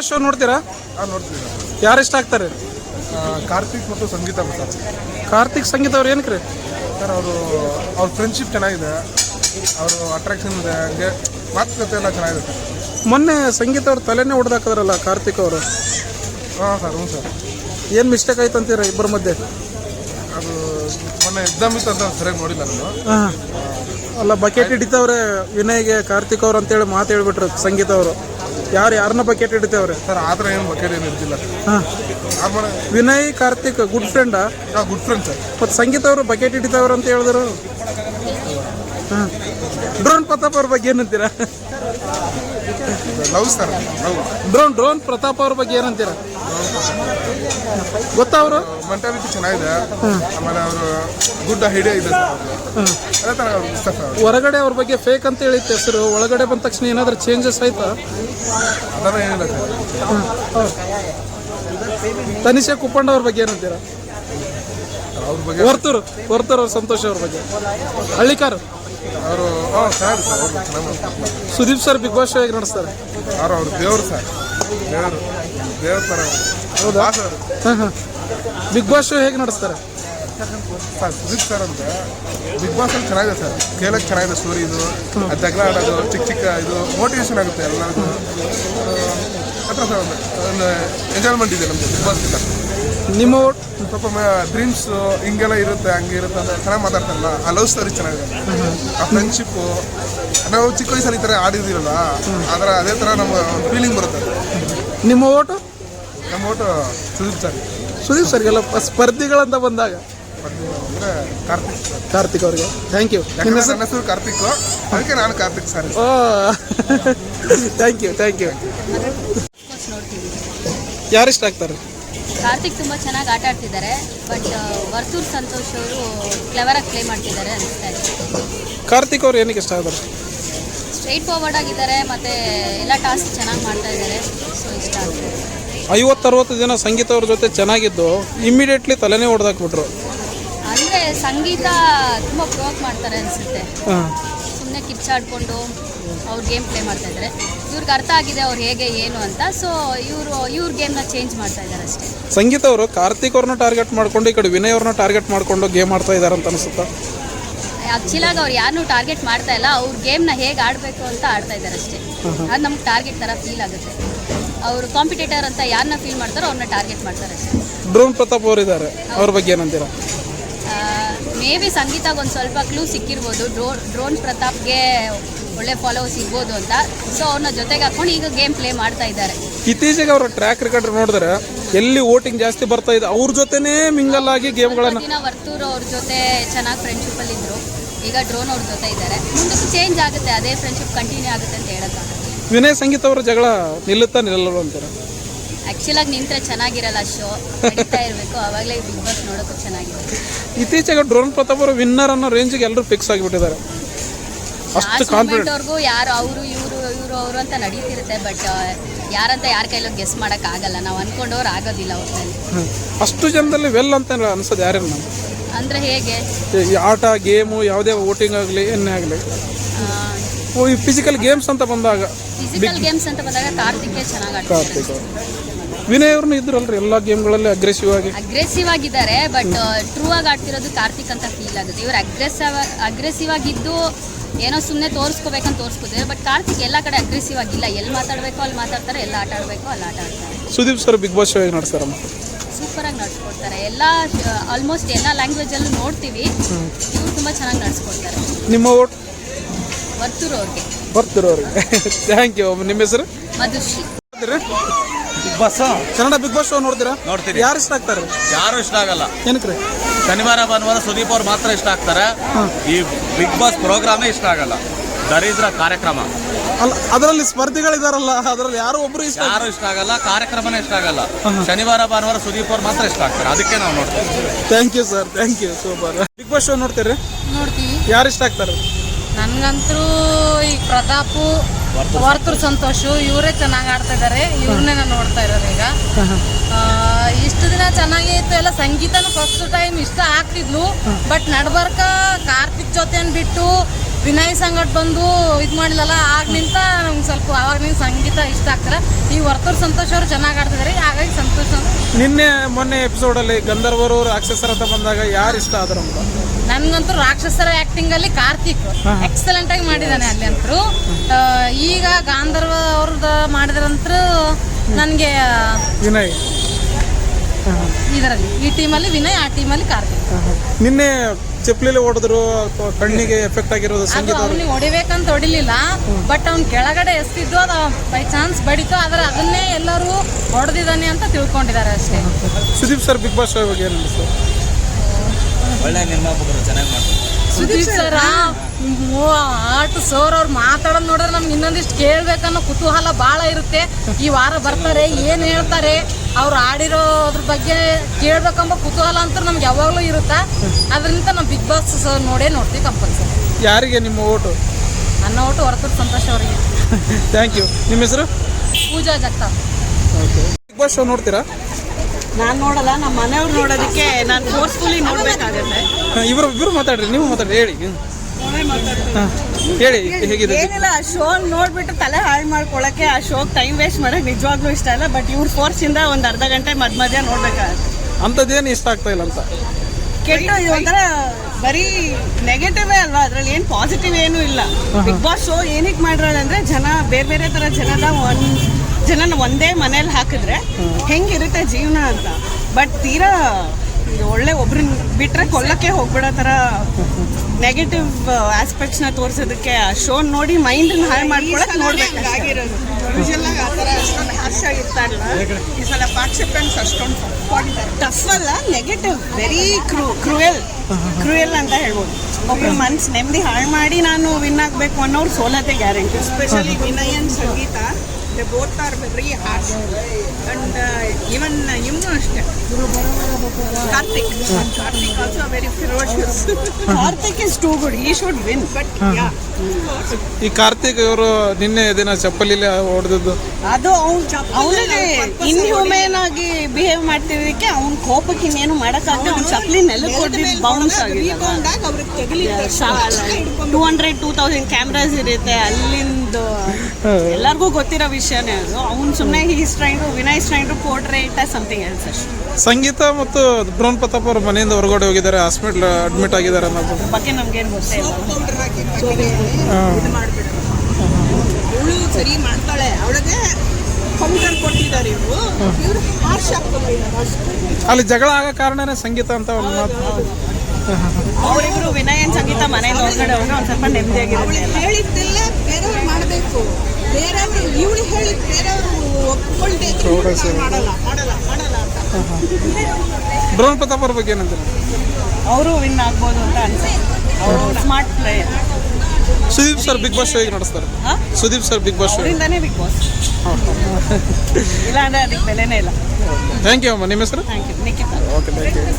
Boss show ನೋಡ್ತೀರಾ? ಹಾಂ ನೋಡ್ತೀವಿ ಯಾರು ಇಷ್ಟ ಆಗ್ತಾರೆ? ಕಾರ್ತಿಕ್ ಮತ್ತು ಸಂಗೀತ ಬರ್ತಾರೆ ಕಾರ್ತಿಕ್ ಸಂಗೀತ ಅವ್ರು ಏನಕ್ಕೆ ರೀ ಸರ್ ಅವರು ಅವ್ರ ಫ್ರೆಂಡ್ಶಿಪ್ ಚೆನ್ನಾಗಿದೆ. ಅವರು ಅಟ್ರಾಕ್ಷನ್ ಇದೆ. ಹಂಗೆ ಮಾತುಕತೆ ಎಲ್ಲ ಚೆನ್ನಾಗಿದೆ ಸರ್. ಮೊನ್ನೆ ಸಂಗೀತ ಅವ್ರ ತಲೆನೇ ಹೊಡೆದಾಕದ್ರಲ್ಲ ಕಾರ್ತಿಕ್ ಅವರು? ಹಾಂ ಸರ್ ಹ್ಞೂ ಸರ್. ಏನು ಮಿಸ್ಟೇಕ್ ಆಯ್ತು ಅಂತೀರಾ ಇಬ್ಬರ ಮಧ್ಯೆ? ಅದು ಮೊನ್ನೆ ಎಕ್ಸಾಮ್ ಇತ್ತು ಅಂತ ಸರಿಯಾಗಿ ನೋಡಿಲ್ಲ ನಾನು. ಹಾಂ. ಅಲ್ಲ ಬಕೆಟ್ ಹಿಡಿತವ್ರೆ ವಿನಯ್ಗೆ ಕಾರ್ತಿಕ್ ಅವ್ರು ಅಂತೇಳಿ ಮಾತು ಹೇಳ್ಬಿಟ್ರು ಸಂಗೀತ ಅವರು. ಯಾರು ಯಾರನ್ನ ಬಕೆಟ್ ಇಡ್ತೇವ್ರಿ ಸರ್ ಆ ಥರ ಏನು ಬಕೆಟ್ ಏನು ಇರ್ತಿಲ್ಲ. ಹಾಂ. ಆಮೇಲೆ ವಿನಯ್ ಕಾರ್ತಿಕ್ ಗುಡ್ ಫ್ರೆಂಡ್ ಹಾಂ ಗುಡ್ ಫ್ರೆಂಡ್ ಸರ್. ಮತ್ತು ಸಂಗೀತ ಅವರು ಬಕೆಟ್ ಹಿಡಿತಾವ್ರ ಅಂತ ಹೇಳಿದ್ರು. ಹಾಂ. ಡ್ರೋನ್ ಪ್ರತಾಪ್ ಅವ್ರ ಬಗ್ಗೆ ಏನಂತೀರಾ love sir love drone drone Prathap ಅವ್ರ ಬಗ್ಗೆ ಏನಂತೀರಾ? ಗೊತ್ತಾ ಅವರು? ಮೆಂಟಾಲಿಟಿ ಚೆನ್ನಾಗಿದೆ. ಆಮೇಲೆ ಅವರು ಗುಡ್ ಐಡಿಯಾ ಇದೆ. ಸರ್ ಅದೇ ಥರ ಅವ್ರು ಇಷ್ಟ ಅವ್ರು. ಹೊರಗಡೆ ಅವ್ರ ಬಗ್ಗೆ ಫೇಕ್ ಅಂತ ಹೇಳಿತ್ತು ಹೆಸರು. ಒಳಗಡೆ ಬಂದ ತಕ್ಷಣ ಏನಾದರೂ ಚೇಂಜಸ್ ಆಯ್ತಾ? ಅದೆಲ್ಲ ಏನಿಲ್ಲ ಸರ್. ತನಿಷಾ ಅವ್ರ ಬಗ್ಗೆ ಏನಂತೀರಾ? ಅವ್ರ ಬಗ್ಗೆ ವರ್ತೂರು. ವರ್ತೂರು ಅವ್ರ ಸಂತೋಷ್ ಅವ್ರ ಬಗ್ಗೆ. ಹಳ್ಳಿಕಾರ್. ಅವರು sir Sudeep sir Bigg Boss show ಹೇಗೆ ನಡೆಸ್ತಾರೆ. ಅವ್ರು ಅವ್ರ ದೇವ್ರು ಸರ್. ದೇವರು ದೇವ್ರ ಥರ ಹೌದಾ? ಸರ್. ಹಾಂ ಹಾಂ. ಬಿಗ್ ಬಾಸ್ ಶೋ ಹೇಗೆ ನಡೆಸ್ತಾರೆ? ಸರ್ ಸುದೀಪ್ ಸರ್ ಅಂತ ಬಿಗ್ ಬಾಸ್ ಅಲ್ಲಿ ಚೆನ್ನಾಗಿದೆ ಸರ್. ಕೇಳಕ್ಕೆ ಚೆನ್ನಾಗಿದೆ ಸ್ಟೋರಿ ಇದು. ಅದು ಜಗಳ ಆಡೋದು ಚಿಕ್ಕ ಚಿಕ್ಕ ಇದು ಮೋಟಿವೇಶನ್ ಆಗುತ್ತೆ ಎಲ್ಲರಿಗೂ. ಹತ್ರ ಸರ್ ಒಂದು ಒಂದು ಎಂಜಾಯ್ಮೆಂಟ್ ಇದೆ ನಮ್ಮದು ಬಿಗ್ ಬಾಸ್ ನಿಮ್ಮ ಸ್ವಲ್ಪ ಡ್ರೀಮ್ಸ್ ಹಿಂಗೆಲ್ಲ ಇರುತ್ತೆ ಹಂಗೆ ಇರುತ್ತೆ ಅಂತ ಚೆನ್ನಾಗಿ ಮಾತಾಡ್ತಾರಲ್ಲ ಆ ಲವ್ ಸ್ಟೋರಿ ಚೆನ್ನಾಗಿದೆ. ಆ ಫ್ರೆಂಡ್ಶಿಪ್ಪು ನಾವು ಚಿಕ್ಕ ವಯಸ್ಸಲ್ಲಿ ಈ ಥರ ಆಡಿದಿರಲ್ಲ ಆದರೆ ಅದೇ ಥರ ನಮ್ಮ ಫೀಲಿಂಗ್ ಬರುತ್ತೆ ನಿಮ್ಮ ಓಟು? ನಮ್ಮ ಓಟು ಸುದೀಪ್ ಸರ್ ಸುದೀಪ್ ಸರ್ಗೆಲ್ಲ ಸ್ಪರ್ಧಿಗಳಂತ ಬಂದಾಗ? ಅಂದರೆ ಕಾರ್ತಿಕ್ ಸರ್ ಕಾರ್ತಿಕ್ ಅವ್ರಿಗೆ. ಥ್ಯಾಂಕ್ ಯು ನನ್ನ ಹೆಸರು ಕಾರ್ತಿಕ್. ಅದಕ್ಕೆ ನಾನು Karthik sir oh thank you thank you ಯಾರು ಇಷ್ಟ ಆಗ್ತಾರೆ? ಕಾರ್ತಿಕ್ ತುಂಬ ಚೆನ್ನಾಗಿ ಆಟ ಆಡ್ತಿದ್ದಾರೆ ಬಟ್ ವರ್ತೂರ್ ಸಂತೋಷ್ ಅವರು ಕ್ಲೆವರಾಗಿ ಪ್ಲೇ ಮಾಡ್ತಿದ್ದಾರೆ ಅನಿಸ್ತಾ ಇದೆ. ಕಾರ್ತಿಕ್ ಅವ್ರು ಏನಕ್ಕೆ ಇಷ್ಟ ಆಗ್ತಾರೆ ಸ್ಟ್ರೈಟ್ ಫಾರ್ವರ್ಡ್ ಆಗಿದ್ದಾರೆ ಮತ್ತು ಎಲ್ಲ ಟಾಸ್ಕ್ ಚೆನ್ನಾಗಿ ಮಾಡ್ತಾ ಇದ್ದಾರೆ ಸೊ ಇಷ್ಟ ಆಗ್ತದೆ ಐವತ್ತರವತ್ತು ದಿನ ಸಂಗೀತ ಅವ್ರ ಜೊತೆ ಚೆನ್ನಾಗಿದ್ದು ಇಮ್ಮಿಡಿಯೇಟ್ಲಿ ತಲೆನೇ ಹೊಡೆದಾಕ್ಬಿಟ್ರು ಅಂದರೆ ಸಂಗೀತ ತುಂಬ ಪ್ರೋಕ್ ಮಾಡ್ತಾರೆ ಅನಿಸುತ್ತೆ. ಹಾಂ. ಸುಮ್ಮನೆ ಕಿಚ್ಚಾಡ್ಕೊಂಡು ಅವ್ರು ಗೇಮ್ ಪ್ಲೇ ಮಾಡ್ತಾ ಇದ್ದಾರೆ. ಇವ್ರಿಗೆ ಅರ್ಥ ಆಗಿದೆ ಅವ್ರು ಹೇಗೆ ಏನು ಅಂತ. ಸೊ ಇವರು ಇವ್ರ ಗೇಮ್ನ ಚೇಂಜ್ ಮಾಡ್ತಾ ಇದ್ದಾರೆ ಅಷ್ಟೇ. ಸಂಗೀತ ಅವರು ಕಾರ್ತಿಕ್ ಅವ್ರನ್ನ ಟಾರ್ಗೆಟ್ ಮಾಡ್ಕೊಂಡು ಈ ಕಡೆ ವಿನಯ್ ಅವ್ರನ್ನ ಟಾರ್ಗೆಟ್ ಮಾಡ್ಕೊಂಡು ಗೇಮ್ ಆಡ್ತಾ ಇದ್ದಾರೆ ಅಂತ ಅನಿಸುತ್ತಾ? ಆ್ಯಕ್ಚುಲಾಗಿ ಅವ್ರು ಯಾರನ್ನೂ ಟಾರ್ಗೆಟ್ ಮಾಡ್ತಾ ಇಲ್ಲ. ಅವ್ರ ಗೇಮ್ನ ಹೇಗೆ ಆಡಬೇಕು ಅಂತ ಆಡ್ತಾ ಇದ್ದಾರೆ ಅಷ್ಟೇ. ಅದು ನಮ್ಗೆ ಟಾರ್ಗೆಟ್ ಥರ ಫೀಲ್ ಆಗುತ್ತೆ. ಅವರು ಕಾಂಪಿಟೇಟರ್ ಅಂತ ಯಾರನ್ನ ಫೀಲ್ ಮಾಡ್ತಾರೋ ಅವ್ರನ್ನ ಟಾರ್ಗೆಟ್ ಮಾಡ್ತಾರೆ ಅಷ್ಟೇ. ಡ್ರೋನ್ ಪ್ರತಾಪ್ ಅವರು ಇದ್ದಾರೆ ಅವ್ರ ಬಗ್ಗೆ ಏನಂತೀರಾ? ಮೇ ಬಿ ಸಂಗೀತಾಗ ಒಂದು ಸ್ವಲ್ಪ ಕ್ಲೂ ಸಿಕ್ಕಿರ್ಬೋದು. ಡ್ರೋ ಡ್ರೋನ್ ಪ್ರತಾಪ್ಗೆ ಒಳ್ಳೆ ಫಾಲೋ ಸಿಗ್ಬೋದು ಅಂತ. ಸೊ ಅವ್ರನ್ನ ಜೊತೆಗೆ ಹಾಕೊಂಡು ಈಗ ಗೇಮ್ ಪ್ಲೇ ಮಾಡ್ತಾ ಇದ್ದಾರೆ. ಇತ್ತೀಚೆಗೆ ಅವರ ಟ್ರ್ಯಾಕ್ ರೆಕಾರ್ಡ್ ನೋಡಿದ್ರೆ ಎಲ್ಲಿ ವೋಟಿಂಗ್ ಜಾಸ್ತಿ ಬರ್ತಾ ಇದೆ ಅವ್ರ ಜೊತೆನೇ ಮಿಂಗಲ್ ಆಗಿ ಗೇಮ್ಗಳನ್ನು ದಿನ ವರ್ತೂರು ಅವ್ರ ಜೊತೆ ಚೆನ್ನಾಗಿ ಫ್ರೆಂಡ್ಶಿಪ್ಪಲ್ಲಿ ಇದ್ರು. ಈಗ ಡ್ರೋನ್ ಅವ್ರ ಜೊತೆ ಇದ್ದಾರೆ. ಮುಂದಕ್ಕೆ ಚೇಂಜ್ ಆಗುತ್ತೆ. ಅದೇ ಫ್ರೆಂಡ್ಶಿಪ್ ಕಂಟಿನ್ಯೂ ಆಗುತ್ತೆ ಅಂತ ಹೇಳೋಕ್ಕಾಗಲ್ಲ ವಿನಯ್ ಸಂಗೀತ ಅವರ ಜಗಳ ನಿಲ್ಲುತ್ತಾ ನಿಲ್ಲಲ್ಲ ಅಂತಾರೆ? ಆ್ಯಕ್ಚುಲಾಗಿ ನಿಂತ್ರೆ ಚೆನ್ನಾಗಿರಲ್ಲ ಶೋ ನಡೀತಾ ಇರಬೇಕು. ಆವಾಗಲೇ ಬಿಗ್ ಬಾಸ್ ನೋಡೋಕ್ಕೂ ಚೆನ್ನಾಗಿರುತ್ತೆ ಇತ್ತೀಚೆಗೆ ಡ್ರೋನ್ ಪ್ರತಾಪ್ ಅವರು ವಿನ್ನರ್ ಅನ್ನೋ ರೇಂಜಿಗೆ ಎಲ್ಲರೂ ಫಿಕ್ಸ್ ಆಗಿಬಿಟ್ಟಿದ್ದಾರೆ. ಅಷ್ಟು ಕಾನ್ಫಿಡೆಂಟ್ ಮೂಮೆಂಟ್ವರೆಗೂ ಯಾರು ಅವರು ಇವರು ಇವರು ಅವರು ಅಂತ ನಡೀತಿರುತ್ತೆ ಬಟ್ ಯಾರಂತ ಯಾರ ಕೈಲೂ ಗೆಸ್ ಮಾಡೋಕ್ಕಾಗಲ್ಲ ನಾವು ಅಂದ್ಕೊಂಡವ್ರು ಆಗೋದಿಲ್ಲ ಅವ್ರಲ್ಲಿ ಅಷ್ಟು ಜನದಲ್ಲಿ ವೆಲ್ ಅಂತ ಅನ್ಸೋದು ಯಾರು ಅಂದ್ರೆ ಹೇಗೆ? ಈ ಆಟ ಗೇಮು ಯಾವುದೇ ವೋಟಿಂಗ್ ಆಗಲಿ ಏನೇ ಆಗಲಿ. ಫಿಸಿಕಲ್ ಗೇಮ್ಸ್ ಅಂತ ಬಂದಾಗ ಫಿಸಿಕಲ್ ಗೇಮ್ಸ್ ಅಂತ ಬಂದಾಗ ಕಾರ್ತಿಕ್ ಚೆನ್ನಾಗಿ ಕಾರ್ತಿಕ್ ಅವರು. ವಿನಯ್ ಅವ್ರನ್ನ ಇದ್ರಲ್ರಿ ಎಲ್ಲ ಗೇಮ್ಗಳಲ್ಲಿ ಅಗ್ರೆಸಿವ್ ಆಗಿ. ಅಗ್ರೆಸಿವ್ ಆಗಿದ್ದಾರೆ ಬಟ್ ಟ್ರೂ ಆಗಿ ಆಡ್ತಿರೋದು ಕಾರ್ತಿಕ್ ಅಂತ ಫೀಲ್ ಆಗುತ್ತೆ. ಇವ್ರು ಅಗ್ರೆಸಿವ್ ಅಗ್ರೆಸಿವ್ ಆಗಿದ್ದು ಏನೋ ಸುಮ್ಮನೆ ತೋರಿಸ್ಕೋಬೇಕಂತ ತೋರಿಸ್ಕೋತಾರೆ ಬಟ್ ಕಾರ್ತಿಕ್ ಎಲ್ಲ ಕಡೆ ಅಗ್ರೆಸಿವ್ ಆಗಿಲ್ಲ ಎಲ್ಲಿ ಮಾತಾಡಬೇಕು ಅಲ್ಲಿ ಮಾತಾಡ್ತಾರೆ ಎಲ್ಲ ಆಟ ಆಡಬೇಕು ಅಲ್ಲಿ ಆಟ ಆಡ್ತಾರೆ. Sudeep sir Bigg Boss show ಹೇಗೆ ನಡೆಸ್ತಾರಮ್ಮ ಸೂಪರಾಗಿ ನಡ್ಸ್ಕೊಡ್ತಾರೆ. ಎಲ್ಲ ಆಲ್ಮೋಸ್ಟ್ ಎಲ್ಲ ಲ್ಯಾಂಗ್ವೇಜಲ್ಲೂ ನೋಡ್ತೀವಿ. ಇವ್ರು ತುಂಬ ಚೆನ್ನಾಗಿ ನಡ್ಸ್ಕೊಡ್ತಾರೆ. ನಿಮ್ಮ ಓಟ್ ವರ್ತೂರು ಅವ್ರಿಗೆ. ಬರ್ತಿರೋರಿಗೆ ಥ್ಯಾಂಕ್ ಯು ನಿಮ್ಮ ಹೆಸರು? Madhushree. Bigg Boss Kannada Bigg Boss show ನೋಡ್ತೀರಾ? ನೋಡ್ತೀರಿ. ಯಾರು ಇಷ್ಟ ಆಗ್ತಾರೆ? ಯಾರು ಇಷ್ಟ ಆಗಲ್ಲ. ಏನಕ್ಕೆ ರೀ? ಶನಿವಾರ ಭಾನುವಾರ ಸುದೀಪ್ ಅವ್ರು ಮಾತ್ರ ಇಷ್ಟ ಆಗ್ತಾರೆ. ಈ ಬಿಗ್ ಬಾಸ್ ಪ್ರೋಗ್ರಾಮೇ ಇಷ್ಟ ಆಗಲ್ಲ. ದರಿದ್ರ ಕಾರ್ಯಕ್ರಮ. ಅಲ್ಲ ಅದರಲ್ಲಿ ಸ್ಪರ್ಧಿಗಳಿದಾರಲ್ಲ ಅದರಲ್ಲಿ ಯಾರು ಒಬ್ರು ಇಷ್ಟ ಯಾರು ಇಷ್ಟ ಆಗಲ್ಲ ಕಾರ್ಯಕ್ರಮನೇ ಇಷ್ಟ ಆಗಲ್ಲ. ಶನಿವಾರ ಭಾನುವಾರ ಸುದೀಪ್ ಅವ್ರು ಮಾತ್ರ ಇಷ್ಟ ಆಗ್ತಾರೆ. ಅದಕ್ಕೆ ನಾವು ನೋಡ್ತೀವಿ. Thank you sir thank you super Bigg Boss show ನೋಡ್ತೀರಿ? ನೋಡ್ತೀವಿ. ಯಾರು ಇಷ್ಟ ಆಗ್ತಾರೆ? ನನಗಂತೂ ಈ ಪ್ರತಾಪು ವರ್ತೂರ್ ಸಂತೋಷು ಇವರೇ ಚೆನ್ನಾಗಿ ಆಡ್ತಾ ಇದ್ದಾರೆ ಇವ್ರನ್ನೇ ನಾನು ನೋಡ್ತಾ ಇರೋದು ಈಗ. ಆ, ಇಷ್ಟು ದಿನ ಚೆನ್ನಾಗೇ ಇತ್ತು. ಎಲ್ಲ ಸಂಗೀತನೂ ಫಸ್ಟ್ ಟೈಮ್ ಇಷ್ಟ ಆಗ್ತಿದ್ಲು. ಬಟ್ ನಡ್ಬರ್ಕ ಕಾರ್ತಿಕ್ ಜೊತೆನ್ ಬಿಟ್ಟು ವಿನಯ್ ಸಂಗಟ್ ಬಂದು ಇದು ಮಾಡಿಲ್ಲಲ್ಲ ಆಗ್ನಿಂತ ನಮ್ಗೆ ಸ್ವಲ್ಪ ಅವಾಗ ಸಂಗೀತ ಇಷ್ಟ ಆಗ್ತಾರೆ ಈ ವರ್ತೂರ್ ಸಂತೋಷ್ ಅವರು ಚೆನ್ನಾಗಿ ಆಡ್ತಿದ್ದಾರೆ ಹಾಗಾಗಿ ಸಂತೋಷ್ ನಿನ್ನೆ ಮೊನ್ನೆ ಎಪಿಸೋಡಲ್ಲಿ ಗಂಧರ್ವರು ರಾಕ್ಷಸರ ಅಂತ ಬಂದಾಗ ಯಾರು ಇಷ್ಟ ಆದರು ಅಂತ? ನನ್ಗಂತೂ ರಾಕ್ಷಸರ ಆಕ್ಟಿಂಗ್ ಅಲ್ಲಿ ಕಾರ್ತಿಕ್ ಎಕ್ಸಲೆಂಟ್ ಆಗಿ ಮಾಡಿದಾನೆ ಅಲ್ಲಿ ಅಂತೂ. ಈಗ ಗಾಂಧರ್ವ ಅವ್ರದ್ದು ಮಾಡಿದ್ರಂತೂ ನನಗೆ ವಿನಯ್. ಇದರಲ್ಲಿ ಈ ಟೀಮಲ್ಲಿ ವಿನಯ್ ಆ ಟೀಮಲ್ಲಿ ಕಾರ್ತಿಕ್. ನಿನ್ನೆ ಚಪ್ಪಲಿಲಿ ಹೊಡೆದ್ರು ಕಣ್ಣಿಗೆ ಎಫೆಕ್ಟ್ ಆಗಿರೋದು ಅದು ಅವ್ನಿಗೆ ಹೊಡಿಬೇಕಂತ ಹೊಡಿಲಿಲ್ಲ ಬಟ್ ಅವ್ನು ಕೆಳಗಡೆ ಎಸ್ತಿದ್ದು ಅದು ಬೈ ಚಾನ್ಸ್ ಬಡಿತು ಆದ್ರೆ ಅದನ್ನೇ ಎಲ್ಲರೂ ಹೊಡೆದಿದ್ದಾನೆ ಅಂತ ತಿಳ್ಕೊಂಡಿದ್ದಾರೆ ಅಷ್ಟೇ. ಸುದೀಪ್ ಸರ್ ಬಿಗ್ ಬಾಸ್ ಬಗ್ಗೆ ಏನು ಒಳ್ಳೆ ನಿರ್ಮಾಪಕರು ಚೆನ್ನಾಗಿ ಮಾಡ್ತಾರೆ. ಸುದೀಪ್ ಸರ್ ಆಟ ಸೋರ್ ಅವ್ರು ಮಾತಾಡೋದು ನೋಡಿದ್ರೆ ನಮ್ಗೆ ಇನ್ನೊಂದಿಷ್ಟು ಕೇಳ್ಬೇಕನ್ನೋ ಕುತೂಹಲ ಬಹಳ ಇರುತ್ತೆ. ಈ ವಾರ ಬರ್ತಾರೆ ಏನು ಹೇಳ್ತಾರೆ ಅವ್ರು ಆಡಿರೋದ್ರ ಬಗ್ಗೆ ಕೇಳ್ಬೇಕಂಬ ಕುತೂಹಲ ಅಂತ ನಮ್ಗೆ ಯಾವಾಗಲೂ ಇರುತ್ತೆ? ಅದರಿಂದ ನಾವು ಬಿಗ್ ಬಾಸ್ ಸರ್ ನೋಡೇ ನೋಡ್ತೀವಿ ಕಂಪಲ್ಸರಿ ಯಾರಿಗೆ ನಿಮ್ಮ ಓಟು? ನನ್ನ ಓಟು ಹೊರತೂರು ಸಂತೋಷ ಅವರಿಗೆ. ಥ್ಯಾಂಕ್ ಯು ನಿಮ್ಮ ಹೆಸರು? Pooja Jagtap. Bigg Boss show ನೋಡ್ತೀರಾ? ನಾನು ನೋಡಲ್ಲ ನಮ್ಮ ಮನೆಯವ್ರು ನೋಡೋದಕ್ಕೆ ನಾನು ಫೋರ್ಸ್ಫುಲಿ ನೋಡ್ಬೇಕಾಗತ್ತೆ. ಇವರು ಇವರು ಮಾತಾಡ್ರಿ ನೀವು ಮಾತಾಡ್ರಿ ಹೇಳಿ. ಹಾ, ಹೇಳಿ ಹೇಗಿದೆ? ಏನಿಲ್ಲ ಆ ಶೋ ನೋಡ್ಬಿಟ್ಟು ತಲೆ ಹಾಳು ಮಾಡ್ಕೊಳಕ್ಕೆ ಆ ಶೋ ಟೈಮ್ ವೇಸ್ಟ್ ಮಾಡಕ್ ನಿಜವಾಗ್ಲೂ ಇಷ್ಟ ಇಲ್ಲ ಬಟ್ ಇವ್ರ ಫೋರ್ಸ್ ಇಂದ ಒಂದ್ ಅರ್ಧ ಗಂಟೆ ಮಧ್ಯ ಮಧ್ಯ ನೋಡ್ಬೇಕಾಗತ್ತೆ. ಅಂಥದ್ದೇನು ಇಷ್ಟ ಆಗ್ತಾ ಇಲ್ಲ ಅಂತ. ಕೆಟ್ಟ ಇದು ಒಂಥರ ಬರೀ ನೆಗೆಟಿವ್ ಅಲ್ವಾ? ಅದ್ರಲ್ಲಿ ಏನು ಪಾಸಿಟಿವ್ ಏನು ಇಲ್ಲ. ಬಿಗ್ ಬಾಸ್ ಶೋ ಏನಕ್ಕೆ ಮಾಡಿರೋದಂದ್ರೆ ಜನ ಬೇರೆ ಬೇರೆ ತರ ಜನದ ಒಂದ್ ಜನನ ಒಂದೇ ಮನೇಲಿ ಹಾಕಿದ್ರೆ ಹೆಂಗಿರುತ್ತೆ ಜೀವನ ಅಂತ. ಬಟ್ ತೀರಾ ಇದು ಒಳ್ಳೆ ಒಬ್ರನ್ನ ಬಿಟ್ರೆ ಕೊಲ್ಲಕ್ಕೆ ಹೋಗ್ಬಿಡೋ ತರ ನೆಗೆಟಿವ್ ಆಸ್ಪೆಕ್ಟ್ಸ್ನ ತೋರ್ಸೋದಕ್ಕೆ ಆ ಶೋ ನೋಡಿ ಮೈಂಡ್ ಹಾಳು ಮಾಡ್ಕೊಳಕ್ ನೋಡ್ಬೇಕು ಆಗಿರೋದು. ಹರ್ಷ ಇರ್ತಾ ಇಲ್ಲ ಈ ಸಲ ಪಾರ್ಟಿಸಿಪೆಂಟ್ಸ್ ಅಷ್ಟೊಂದು ಟಫ್ ಅಲ್ಲ negative very cru cruel cruel ಅಂತ ಹೇಳ್ಬೋದು. ಒಬ್ರು ಮನ್ಸ್ ನೆಮ್ಮದಿ ಹಾಳು ಮಾಡಿ ನಾನು ವಿನ್ ಆಗಬೇಕು ಅನ್ನೋರು ಸೋಲತೆ guarantee especially ವಿನಯನ್ Sangeetha. They both are very harsh and even ಇವನು ಅಷ್ಟೇ. Karthik. Karthik also very ferocious Karthik is too good he should win but yeah he Karthik ಅವರು ನಿನ್ನೆ ದಿನ ಚಪ್ಪಲಿಲಿ ಹೊಡೆದದ್ದು. ಅದು ಅವ್ನು ಅವನಿಗೆ ಇನ್ಹ್ಯೂಮೇನ್ ಆಗಿ ಬಿಹೇವ್ ಮಾಡ್ತಿದ್ದಕ್ಕೆ ಅವ್ನ ಕೋಪಕ್ಕೆ ಇನ್ನೇನು ಮಾಡಕ್ಕಾಗದೆ ಅವ್ನ ಚಪ್ಪಲಿ ನೆಲ ಕೊಡ್ರಿ ಬೌನ್ಸ್ ಆಗಿದೆ. Two hundred two thousand cameras ಇರುತ್ತೆ. ಅಲ್ಲಿಂದ ಎಲ್ಲರಿಗೂ ಗೊತ್ತಿರೋ ವಿಷಯನೇ ಅದು. ಅವ್ನು ಸುಮ್ಮನೆ he's trying Vinay trying to portrait something else ಅಷ್ಟೇ. ಸಂಗೀತ ಮತ್ತು ಡ್ರೋನ್ ಪ್ರತಾಪ್ ಅವ್ರ ಮನೆಯಿಂದ ಹೊರಗಡೆ ಹೋಗಿದ್ದಾರೆ ಹಾಸ್ಪಿಟ್ಲ್ ಅಡ್ಮಿಟ್ ಆಗಿದ್ದಾರೆ ಅನ್ನೋದು. ಬಗ್ಗೆ ನಮ್ಗೇನು ಗೊತ್ತಿಲ್ಲ ಅವಳು ಸರಿ ಮಾಡ್ತಾಳೆ. ಅವಳಿಗೆ ಪೌಡರ್ ಕೊಟ್ಟಿದ್ದಾರೆ ಇವರು. ಇವರು ಹಾರ್ಶ್ ಅಲ್ಲಿ ಜಗಳ ಆಗೋ ಕಾರಣನೇ ಸಂಗೀತ ಅಂತ ಒಂದು ಮಾತು. ಅವರಿಬ್ರು ವಿನಯನ್ ಸಂಗೀತ ಮನೆಯಿಂದ ಹೊರಗಡೆ ಹೋಗಿ ಒಂದು ಸ್ವಲ್ಪ ನೆಮ್ಮದಿಯಾಗಿರುತ್ತೆ ಅವಳು ಹೇಳಿದ್ದೆಲ್ಲ ಬೇರೆಯವ್ರು ಮಾಡಬೇಕು. ಬೇರೆಯವರು ಇವಳು ಹೇಳಿದ್ ಬೇರೆಯವರು ಒಪ್ಕೊಳ್ದೆ ಮಾಡಲ್ಲ ಮಾಡಲ್ಲ ಮಾಡಲ್ಲ ಅಂತ. ಡ್ರೋನ್ ಪ್ರತಾಪ್ ಅವ್ರ ಬಗ್ಗೆ ಏನಂತಾರೆ? ಅವರು ವಿನ್ ಆಗ್ಬೋದು ಅಂತ ಅನ್ಸುತ್ತೆ. ಅವರು smart player Sudeep sir Bigg Boss show ಹೇಗೆ ನಡೆಸ್ತಾರೆ. Sudeep sir Bigg Boss show ಅವರಿಂದಾನೇ Bigg Boss ಇಲ್ಲ ಅಂದ್ರೆ ಅದಕ್ಕೆ ಬೆಲೆನೇ ಇಲ್ಲ. ಥ್ಯಾಂಕ್ ಯು ಅಮ್ಮ. ನಿಮ್ಮ ಹೆಸರು? Thank you Nikhita. Okay thank you